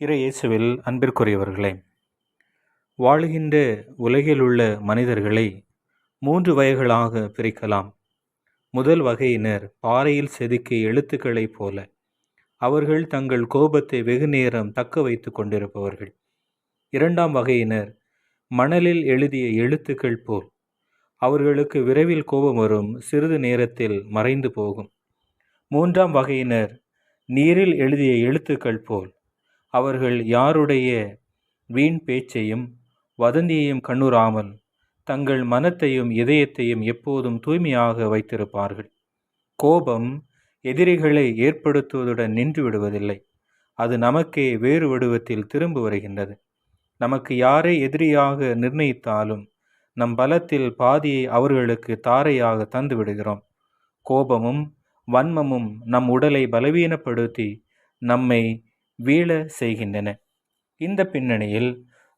இறை இயேசுவில் அன்பிற்குரியவர்களே வாழுகின்ற உலகில் உள்ள மனிதர்களை மூன்று வகைகளாக பிரிக்கலாம். முதல் வகையினர் பாறையில் செதுக்கிய எழுத்துக்களைப் போல அவர்கள் தங்கள் கோபத்தை வெகு நேரம் தக்க வைத்து கொண்டிருப்பவர்கள். இரண்டாம் வகையினர் மணலில் எழுதிய எழுத்துக்கள் போல் அவர்களுக்கு விரைவில் கோபம் வரும் சிறிது நேரத்தில் மறைந்து போகும். மூன்றாம் வகையினர் நீரில் எழுதிய எழுத்துக்கள் போல் அவர்கள் யாருடைய வீண் பேச்சையும் வதந்தியையும் கண்ணுறாமல் தங்கள் மனத்தையும் இதயத்தையும் எப்போதும் தூய்மையாக வைத்திருப்பார்கள். கோபம் எதிரிகளை ஏற்படுத்துவதுடன் நின்று விடுவதில்லை. அது நமக்கே வேறு வடிவத்தில் திரும்ப வருகின்றது. நமக்கு யாரை எதிரியாக நிர்ணயித்தாலும் நம் பலத்தில் பாதியை அவர்களுக்கு தாரையாக தந்து விடுகிறோம். கோபமும் வன்மமும் நம் உடலை பலவீனப்படுத்தி நம்மை வீழ செய்கின்றன. இந்த பின்னணியில்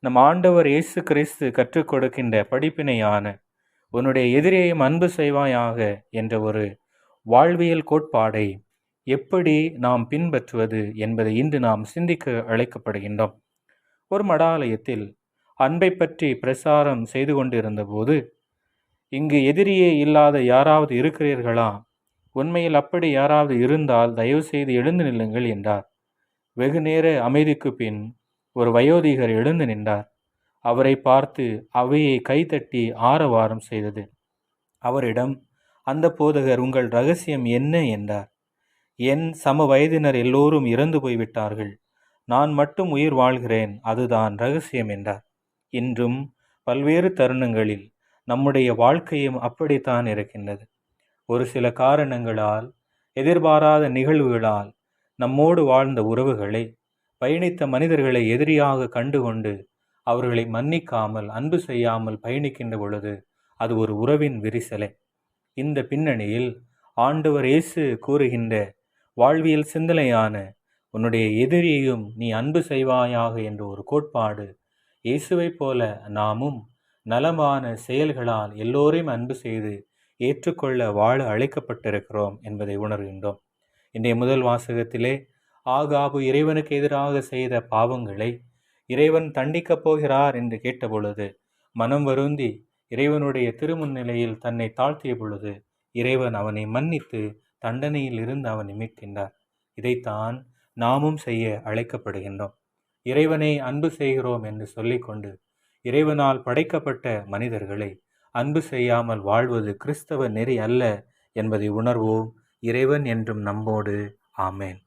நம் ஆண்டவர் இயேசு கிறிஸ்து கற்றுக் கொடுக்கின்ற படிப்பினையான உன்னுடைய எதிரியையும் அன்பு செய்வாயாக என்ற ஒரு வாழ்வியல் கோட்பாடை எப்படி நாம் பின்பற்றுவது என்பதை இன்று நாம் சிந்திக்க அழைக்கப்படுகின்றோம். ஒரு மடாலயத்தில் அன்பை பற்றி பிரசாரம் செய்து கொண்டிருந்தபோது இங்கு எதிரியே இல்லாத யாராவது இருக்கிறீர்களா? உண்மையில் அப்படி யாராவது இருந்தால் தயவு செய்து எழுந்து நில்லுங்கள் என்றார். வெகு நேர அமைதிக்கு பின் ஒரு வயோதிகர் எழுந்து நின்றார். அவரை பார்த்து அவையை கைதட்டி ஆரவாரம் செய்தது. அவரிடம் அந்த போதகர் உங்கள் ரகசியம் என்ன? என்றார். என் சம வயதினர் எல்லோரும் இறந்து போய்விட்டார்கள். நான் மட்டும் உயிர் வாழ்கிறேன். அதுதான் ரகசியம் என்றார். இன்றும் பல்வேறு தருணங்களில் நம்முடைய வாழ்க்கையும் அப்படித்தான் இருக்கின்றது. ஒரு சில காரணங்களால் எதிர்பாராத நிகழ்வுகளால் நம்மோடு வாழ்ந்த உறவுகளை பயணித்த மனிதர்களை எதிரியாக கண்டுகொண்டு அவர்களை மன்னிக்காமல் அன்பு செய்யாமல் பயணிக்கின்ற பொழுது அது ஒரு உறவின் விரிசலை. இந்த பின்னணியில் ஆண்டவர் இயேசு கூறுகின்ற வாழ்வியல் சிந்தனையான உன்னுடைய எதிரியையும் நீ அன்பு செய்வாயாக என்ற ஒரு கோட்பாடு இயேசுவைப் போல நாமும் நலமான செயல்களால் எல்லோரையும் அன்பு செய்து ஏற்றுக்கொள்ள வாழ அழைக்கப்பட்டிருக்கிறோம் என்பதை உணர்கின்றோம். இன்றைய முதல் வாசகத்திலே ஆகாபு இறைவனுக்கு எதிராக செய்த பாவங்களை இறைவன் தண்டிக்கப் போகிறார் என்று கேட்டபொழுது மனம் வருந்தி இறைவனுடைய திருமுன்னிலையில் தன்னை தாழ்த்திய பொழுது இறைவன் அவனை மன்னித்து தண்டனையில் இருந்து அவனை மீட்கின்றார் இதைத்தான் நாமும் செய்ய அழைக்கப்படுகின்றோம். இறைவனை அன்பு செய்கிறோம் என்று சொல்லிக்கொண்டு இறைவனால் படைக்கப்பட்ட மனிதர்களை அன்பு செய்யாமல் வாழ்வது கிறிஸ்தவ நெறி அல்ல என்பதை உணர்வோம். இறைவன் என்றும் நம்மோடு ஆமேன்.